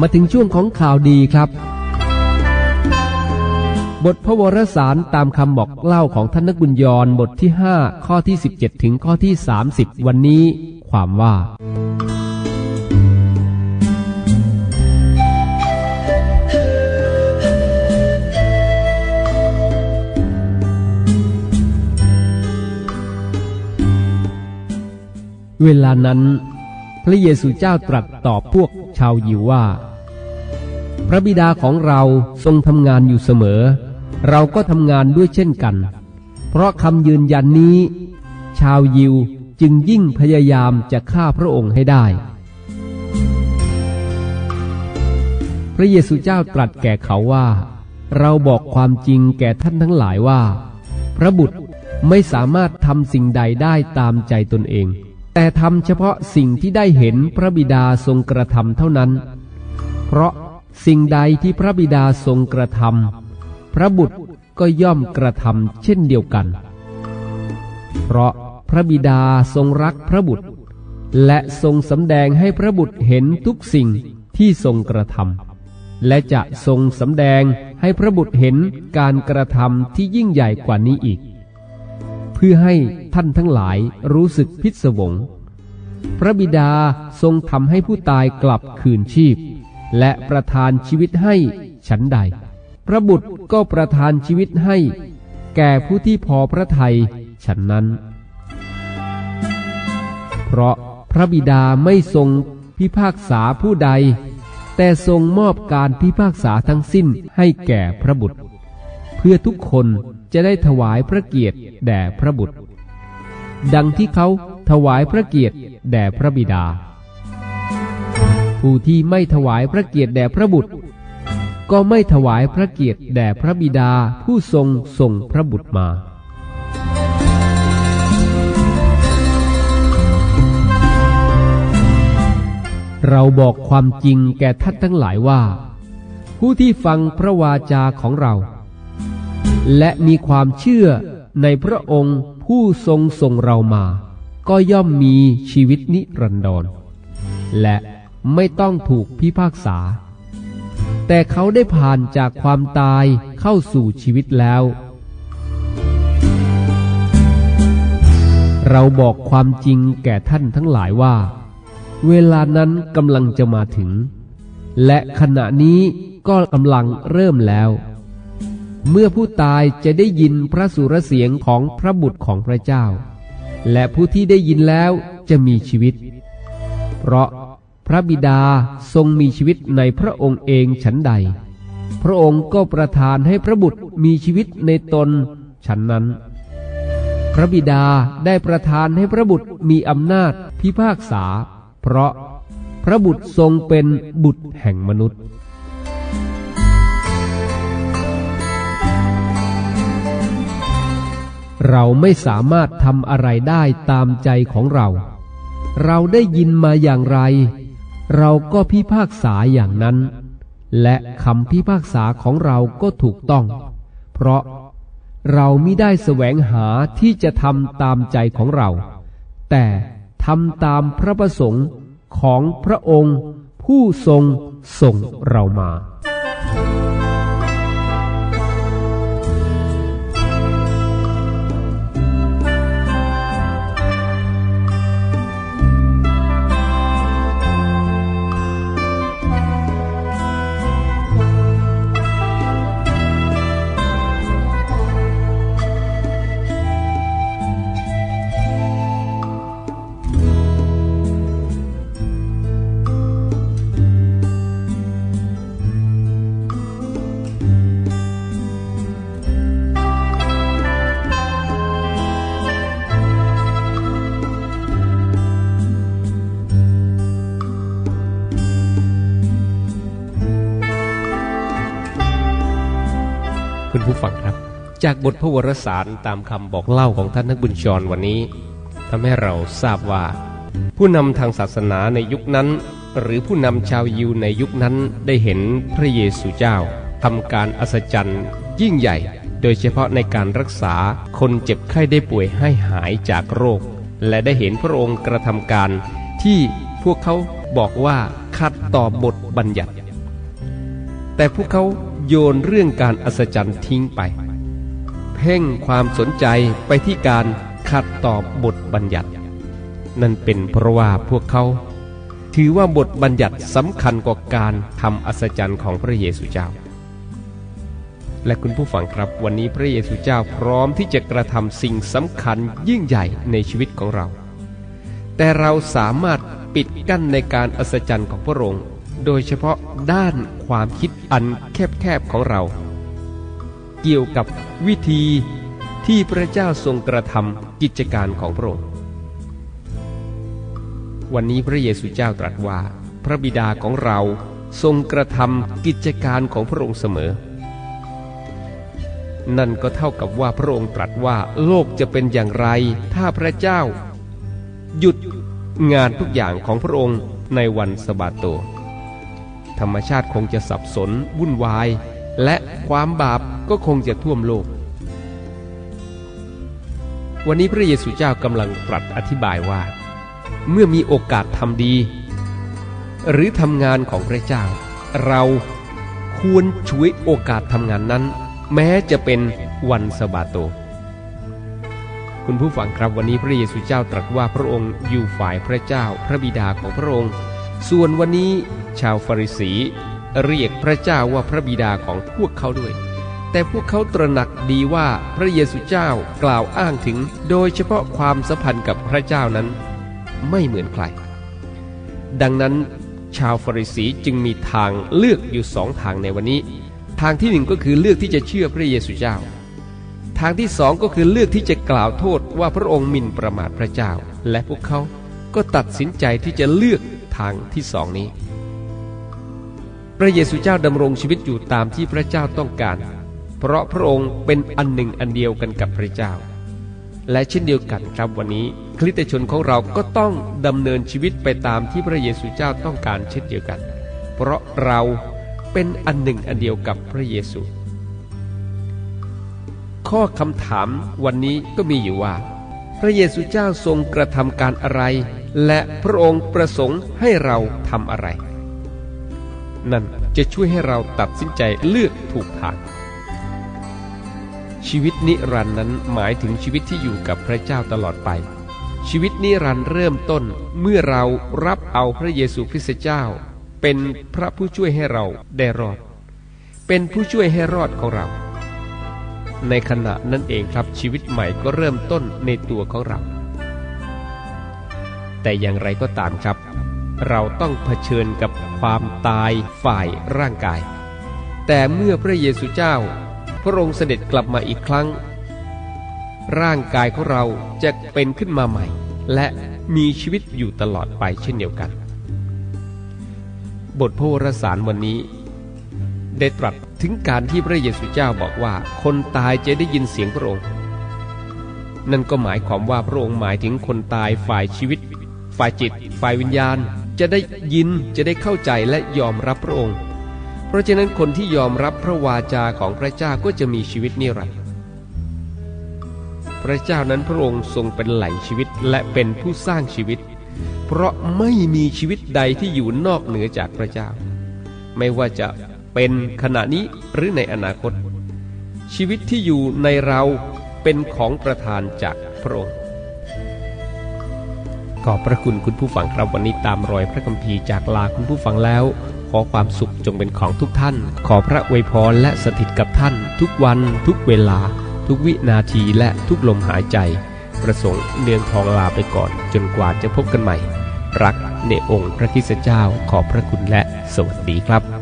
มาถึงช่วงของข่าวดีครับ บทพระวรสารตามคำบอกเล่าของท่านนักบุญยรบทที่ 5 ข้อที่ 17 ถึงข้อที่ 30 วันนี้ ความว่า เวลานั้น พระเยซูเจ้าตรัสตอบพวกชาวยิวว่า พระบิดาของเราทรงทำงานอยู่เสมอ เราก็ทำงานด้วยเช่นกัน เพราะคำยืนยันนี้ ชาวยิวจึงยิ่งพยายามจะฆ่าพระองค์ให้ได้ พระเยซูเจ้าตรัสแก่เขาว่า เราบอกความจริงแก่ท่านทั้งหลายว่า พระบุตรไม่สามารถทำสิ่งใดได้ตามใจตนเอง แต่ทำเฉพาะสิ่งที่ได้เห็นพระบิดาทรงกระทำเท่านั้น เพราะ สิ่งใดที่พระบิดาทรงกระทำพระบุตรก็ย่อมกระทำเช่นเดียวกัน เพราะพระบิดาทรงรักพระบุตร และทรงสำแดงให้พระบุตรเห็นทุกสิ่งที่ทรงกระทำและจะทรงสำแดงให้พระบุตรเห็นการกระทำที่ยิ่งใหญ่กว่านี้อีก เพื่อให้ท่านทั้งหลายรู้สึกพิศวง พระบิดาทรงทำให้ผู้ตายกลับคืนชีพ และประทานชีวิตให้ฉันใด พระบุตรก็ประทานชีวิตให้ แก่ผู้ที่พอพระทัยฉันนั้น เพราะพระบิดาไม่ทรงพิพากษาผู้ใด แต่ทรงมอบการพิพากษาทั้งสิ้นให้แก่พระบุตร เพื่อทุกคนจะได้ถวายพระเกียรติแด่พระบุตร ดังที่เขาถวายพระเกียรติแด่พระบิดา ผู้ที่ไม่ถวายพระเกียรติแด่พระบุตร ก็ไม่ถวายพระเกียรติแด่พระบิดาผู้ทรงส่งพระบุตรมาเราบอกความจริงแก่ท่านทั้งหลายว่า ผู้ที่ฟังพระวาจาของเรา และมีความเชื่อในพระองค์ผู้ทรงส่งเรามา ก็ย่อมมีชีวิตนิรันดรและ ไม่ต้องถูกพิพากษา แต่เขาได้ผ่านจากความตายเข้าสู่ชีวิตแล้ว เราบอกความจริงแก่ท่านทั้งหลายว่า เวลานั้นกำลังจะมาถึง และขณะนี้ก็กำลังเริ่มแล้ว เมื่อผู้ตายจะได้ยินพระสุรเสียงของพระบุตรของพระเจ้า และผู้ที่ได้ยินแล้วจะมีชีวิต เพราะ พระบิดาทรงมีชีวิตในพระองค์เองฉันใด พระองค์ก็ประทานให้พระบุตรมีชีวิตในตนฉันนั้น พระบิดาได้ประทานให้พระบุตรมีอำนาจพิพากษา เพราะพระบุตรทรงเป็นบุตรแห่งมนุษย์ เราไม่สามารถทำอะไรได้ตามใจของเรา เราได้ยินมาอย่างไร เราก็พิพากษาอย่างนั้น และคำพิพากษาของเราก็ถูกต้อง เพราะเราไม่ได้แสวงหาที่จะทำตามใจของเรา แต่ทำตามพระประสงค์ของพระองค์ ผู้ทรงส่งเรามา ฟังครับ จากบทพระวรสารตามคำบอกเล่าของท่านนักบุญชรวันนี้ทำให้เราทราบว่า ผู้นำทางศาสนาในยุคนั้น หรือผู้นำชาวยิวในยุคนั้นได้เห็นพระเยซูเจ้าทำการอัศจรรย์ยิ่งใหญ่ โดยเฉพาะในการรักษาคนเจ็บไข้ได้ป่วยให้หายจากโรค และได้เห็นพระองค์กระทำการที่พวกเขาบอกว่าขัดต่อบทบัญญัติ แต่พวกเขา โยนเรื่องการอัศจรรย์ทิ้งไป เพ่งความสนใจไปที่การขัดต่อบทบัญญัติ นั่นเป็นเพราะว่าพวกเขา ถือว่าบทบัญญัติสำคัญกว่าการทำอัศจรรย์ของพระเยซูเจ้า และคุณผู้ฟังครับวันนี้พระเยซูเจ้าพร้อมที่จะกระทำสิ่งสำคัญยิ่งใหญ่ในชีวิตของเรา แต่เราสามารถปิดกั้นในการอัศจรรย์ของพระองค์ โดยเฉพาะด้านความคิดอันแคบๆของเรา เกี่ยวกับวิธีที่พระเจ้าทรงกระทำกิจการของพระองค์วันนี้พระเยซูเจ้าตรัสว่า พระบิดาของเราทรงกระทำกิจการของพระองค์เสมอ นั่นก็เท่ากับว่าพระองค์ตรัสว่าโลกจะเป็นอย่างไร ถ้าพระเจ้า หยุดงานทุกอย่างของพระองค์ในวันสบาโต ธรรมชาติคงจะสับสน วุ่นวาย และความบาปก็คงจะท่วมโลก วันนี้พระเยซูเจ้ากำลังตรัสอธิบายว่า เมื่อมีโอกาสทำดี หรือทำงานของพระเจ้า เราควรช่วยโอกาสทำงานนั้น แม้จะเป็นวันสบาโต คุณผู้ฟังครับวันนี้พระเยซูเจ้าตรัสว่าพระองค์อยู่ฝ่ายพระเจ้า พระบิดาของพระองค์ ส่วนวันนี้ชาวฟาริสีเรียกพระเจ้าว่าพระบิดาของพวกเขาด้วย แต่พวกเขาตระหนักดีว่าพระเยซูเจ้ากล่าวอ้างถึง โดยเฉพาะความสัมพันธ์กับพระเจ้านั้น ไม่เหมือนใคร ดังนั้นชาวฟาริสีจึงมีทางเลือกอยู่สองทางในวันนี้ ทางที่หนึ่งก็คือเลือกที่จะเชื่อพระเยซูเจ้า ทางที่สองก็คือเลือกที่จะกล่าวโทษว่าพระองค์หมิ่นประมาทพระเจ้า และพวกเขาก็ตัดสินใจที่จะเลือกางที่สองนี้ พระเยซูเจ้าดำรงชีวิตอยู่ตามที่พระเจ้าต้องการ เพราะพระองค์เป็นอันหนึ่งอันเดียวกันกับพระเจ้า และเช่นเดียวกันครับวันนี้คริสตชนของเราก็ต้องดำเนินชีวิตไปตามที่พระเยซูเจ้าต้องการเช่นเดียวกัน เพราะเราเป็นอันหนึ่งอันเดียวกับพระเยซู ข้อคำถามวันนี้ก็มีอยู่ว่า พระเยซูเจ้าทรงกระทำการอะไร และพระองค์ประสงค์ให้เราทำอะไร นั่นจะช่วยให้เราตัดสินใจเลือกถูกทางชีวิตนิรันดร์นั้นหมายถึงชีวิตที่อยู่กับพระเจ้าตลอดไป ชีวิตนิรันดร์เริ่มต้นเมื่อเรารับเอาพระเยซูคริสต์เจ้า เป็นพระผู้ช่วยให้เราได้รอด เป็นผู้ช่วยให้รอดของเรา ในขณะนั้นเองครับชีวิตใหม่ก็เริ่มต้นในตัวของเรา แต่อย่างไรก็ตามครับ เราต้องเผชิญกับความตายฝ่ายร่างกาย แต่เมื่อพระเยซูเจ้า พระองค์เสด็จกลับมาอีกครั้ง ร่างกายของเราจะเป็นขึ้นมาใหม่ และมีชีวิตอยู่ตลอดไปเช่นเดียวกัน บทพระวรสารวันนี้ ได้ตรัสถึงการที่พระเยซูเจ้าบอกว่าคนตายจะได้ยินเสียงพระองค์นั่นก็หมายความว่าพระองค์หมายถึงคนตายฝ่ายชีวิต ฝ่ายจิต ฝ่ายวิญญาณจะได้ยินจะได้เข้าใจและยอมรับพระองค์ เพราะฉะนั้นคนที่ยอมรับพระวาจาของพระเจ้าก็จะมีชีวิตนิรันดร์พระเจ้านั้นพระองค์ทรงเป็นแหล่งชีวิตและเป็นผู้สร้างชีวิต เพราะไม่มีชีวิตใดที่อยู่นอกเหนือจากพระเจ้า ไม่ว่าจะเป็นขณะนี้หรือในอนาคต ชีวิตที่อยู่ในเราเป็นของประทานจากพระองค์ ขอบพระคุณคุณผู้ฟังครับวันนี้ตามรอยพระคัมภีร์จากลาคุณผู้ฟังแล้ว ขอความสุขจงเป็นของทุกท่าน ขอพระอวยพรและสถิตกับท่าน ทุกวัน ทุกเวลา ทุกวินาทีและทุกลมหายใจ ประสงค์เนืองทองลาไปก่อน จนกว่าจะพบกันใหม่ รักในองค์พระคิสเจ้าขอบพระคุณและสวัสดีครับ